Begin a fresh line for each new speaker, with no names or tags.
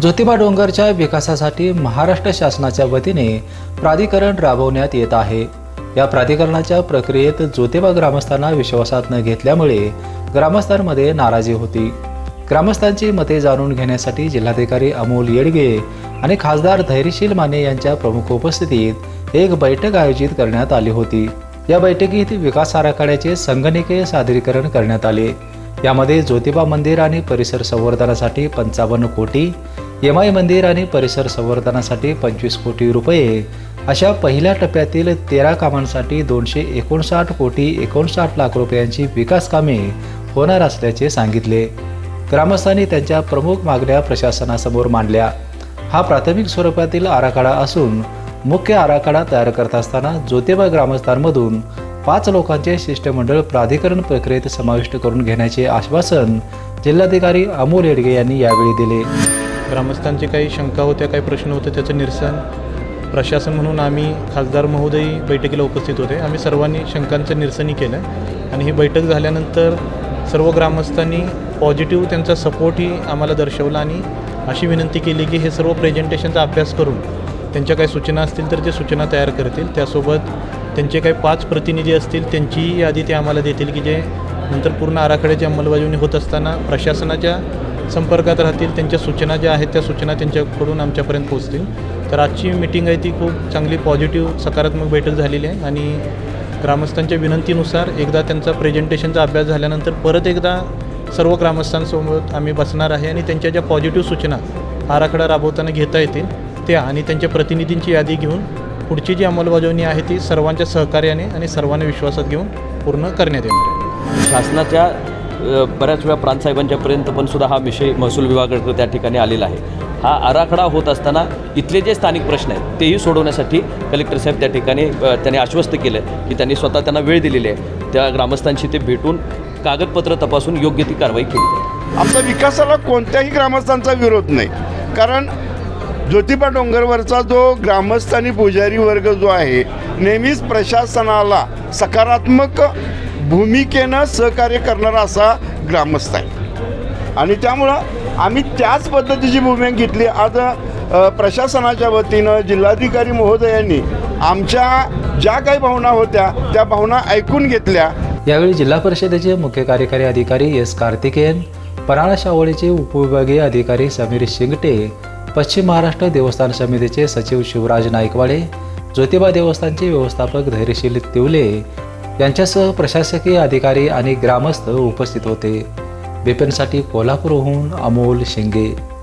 ज्योतिबा डोंगरच्या विकासासाठी महाराष्ट्र शासनाच्या वतीने प्राधिकरण राबवण्यात येत आहे. या प्राधिकरणाच्या प्रक्रियेत ज्योतिबा ग्रामस्थांना विश्वासात न घेतल्यामुळे ग्रामस्थांमध्ये नाराजी होती. ग्रामस्थांची मते जाणून घेण्यासाठी जिल्हाधिकारी अमोल येडगे आणि खासदार धैर्यशील माने यांच्या प्रमुख उपस्थितीत एक बैठक आयोजित करण्यात आली होती. या बैठकीत विकास आराखड्याचे संगणकीय सादरीकरण करण्यात आले. यामध्ये ज्योतिबा मंदिर आणि परिसर संवर्धनासाठी पंचावन्न कोटी एम आय मंदिर आणि परिसर संवर्धनासाठी पंचवीस कोटी रुपये. अशा पहिल्या टप्प्यातील तेरा कामांसाठी दोनशे एकोणसाठ कोटी एकोणसाठ लाख रुपयांची विकास कामे होणार असल्याचे सांगितले. ग्रामस्थांनी त्यांच्या प्रमुख मागण्या प्रशासनासमोर मांडल्या. हा प्राथमिक स्वरूपातील आराखडा असून मुख्य आराखडा तयार करत असताना ज्योतिबा ग्रामस्थांमधून पाच लोकांचे शिष्टमंडळ प्राधिकरण प्रक्रियेत समाविष्ट करून घेण्याचे आश्वासन जिल्हाधिकारी अमोल येडगे यांनी यावेळी दिले.
ग्रामस्थांचे काही शंका होत्या काही प्रश्न होते त्याचं निरसन प्रशासन म्हणून आम्ही खासदार महोदय बैठकीला उपस्थित होते. आम्ही सर्वांनी शंकांचं निरसनही केलं आणि ही बैठक झाल्यानंतर सर्व ग्रामस्थांनी पॉझिटिव्ह त्यांचा सपोर्टही आम्हाला दर्शवला आणि अशी विनंती केली की हे सर्व प्रेझेंटेशनचा अभ्यास करून त्यांच्या काही सूचना असतील तर ते सूचना तयार करतील. त्यासोबत त्यांचे काही पाच प्रतिनिधी असतील त्यांचीही यादी ते आम्हाला देतील की जे नंतर पूर्ण आराखड्याची अंमलबजावणी होत असताना प्रशासनाच्या संपर्कात राहतील त्यांच्या सूचना ज्या आहेत त्या सूचना त्यांच्याकडून आमच्यापर्यंत पोहोचतील. तर आजची मीटिंग आहे ती खूप चांगली पॉझिटिव्ह सकारात्मक बैठक झालेली आहे आणि ग्रामस्थांच्या विनंतीनुसार एकदा त्यांचा प्रेझेंटेशनचा अभ्यास झाल्यानंतर परत एकदा सर्व ग्रामस्थांसोबत आम्ही बसणार आहे आणि त्यांच्या ज्या पॉझिटिव्ह सूचना आराखडा राबवताना घेता येतील त्या आणि त्यांच्या प्रतिनिधींची यादी घेऊन पुढची जी अंमलबजावणी आहे ती सर्वांच्या सहकार्याने आणि सर्वांना विश्वासात घेऊन पूर्ण करण्यात येणार आहे
शासनाच्या बऱ्याच वेळा प्रांतसाहेबांच्यापर्यंत पण सुद्धा हा विषय महसूल विभागाकडे त्या ठिकाणी आलेला आहे. हा आराखडा होत असताना इथले जे स्थानिक प्रश्न आहेत तेही सोडवण्यासाठी कलेक्टर साहेब त्या ठिकाणी त्यांनी आश्वस्त केलं की त्यांनी स्वतः त्यांना वेळ दिलेली आहे. त्या ग्रामस्थांशी ते भेटून कागदपत्र तपासून योग्य ती कारवाई केली
आमचा विकासाला कोणत्याही ग्रामस्थांचा विरोध नाही. कारण ज्योतिबा डोंगरवरचा जो ग्रामस्थ आणि पुजारी वर्ग जो आहे नेहमीच प्रशासनाला सकारात्मक भूमिकेनं सहकार्य करणारा असा ग्रामस्थ आहे. आणि त्यामुळं आम्ही त्याच पद्धतीची भूमिका घेतली. आज प्रशासनाच्या वतीनं जिल्हाधिकारी महोदयांनी आमच्या ज्या काही भावना होत्या त्या भावना ऐकून घेतल्या.
यावेळी जिल्हा परिषदेचे मुख्य कार्यकारी अधिकारी एस कार्तिकेयन पराळा शावळीचे उपविभागीय अधिकारी समीर शिंगटे पश्चिम महाराष्ट्र देवस्थान समितीचे सचिव शिवराज नाईकवाडे ज्योतिबा देवस्थानचे व्यवस्थापक धैर्यशील तिवले यांच्यासह प्रशासकीय अधिकारी आणि ग्रामस्थ उपस्थित होते. बिपिनसाठी कोल्हापूरहून अमोल शिंगे.